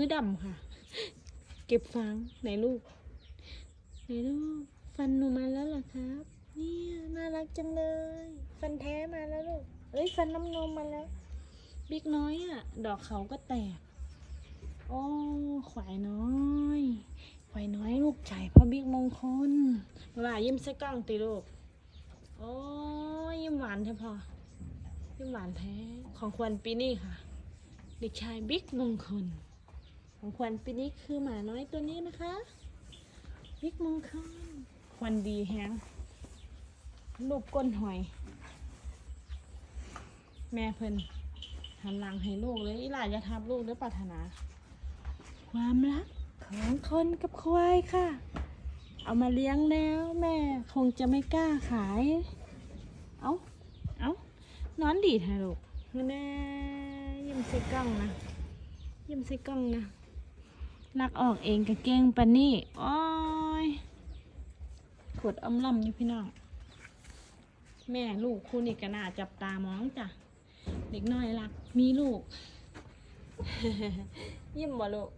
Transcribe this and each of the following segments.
มือดำค่ะ เก็บฟางไหนลูกไหนลูกฟันหนูมาแล้วเหรอครับ เนี่ยน่ารักจังเลย ฟันแท้มาแล้วลูกเอ้ยฟันน้ำนมมาแล้ว บิ๊กน้อยอะ ดอกเขาก็แตก โอ้ควายน้อยควายน้อยลูกชายพ่อบิ๊กมงคลว่ายิ้มใส่กล้องติลูกโอ้ยยิ้มหวานแท้พอยิ้มหวานแท้ของควรปีนี้ค่ะ เด็กชายบิ๊กมงคล ของควรปีนี้คือหมาน้อยตัวนี้นะคะ บิ๊กมงคลควันดีแฮงรูปก้นหอย แม่เพิ่นหันหลังให้ลูกเลยอีหลานอย่าทับลูกเด้อปรารถนา ความรักของคนกับควายค่ะ เอามาเลี้ยงแล้วแม่คงจะไม่กล้าขาย เอาเอานอนดีแท้ลูกแน่ มใส่กล้องนะยิ้มใส่กล้องนะรักออกเองกับเก่งปานนี่โอ้ยขดอมล่ำอยู่พี่น้องแม่ลูกคู่นี่ก็น่าจับตามองจ้ะเด็กน้อยรักมีลูก ยิ้มบ่ลูก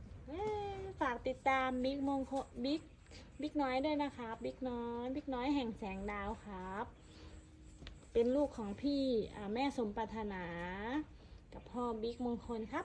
ฝากติดตามบิ๊กมงคลบิ๊กบิ๊กน้อยด้วยนะครับบิ๊กน้อยบิ๊กน้อยแห่งแสงดาวครับ เป็นลูกของพี่แม่สมปรารถนา กับพ่อบิ๊กมงคลครับ